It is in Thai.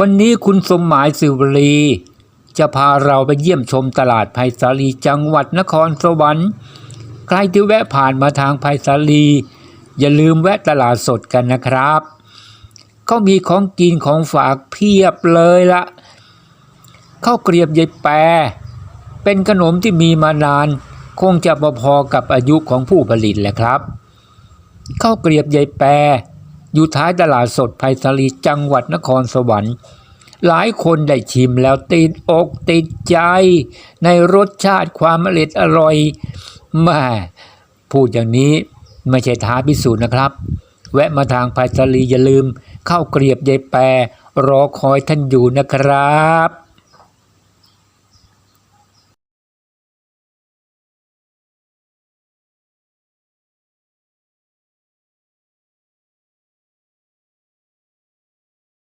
วันนี้คุณสมหมายสิวลีจะพาเราไปเยี่ยมชมตลาดไผ่สาลีจังหวัดนครสวรรค์ใครที่แวะผ่านมาทางไผ่สาลี อย่าลืมแวะตลาดสดกันนะครับเขามีของกินของฝากเพียบเลยละข้าวเกรียบยายแปรเป็นขนมที่มีมานาน คงจะพอๆกับอายุของผู้ผลิตแหละครับข้าวเกรียบยายแปร อยู่ท้ายตลาดสดไผ่สาลีจังหวัดนครสวรรค์ หลายคนได้ชิมแล้วติดอกติดใจ ในรสชาติความอร่อยอร่อยแม่พูดอย่างนี้ไม่ใช่ท้าพิสูจน์นะครับ แวะมาทางไผ่สาลีอย่าลืม เข้าเกลียบยายแปรรอคอยท่านอยู่นะครับ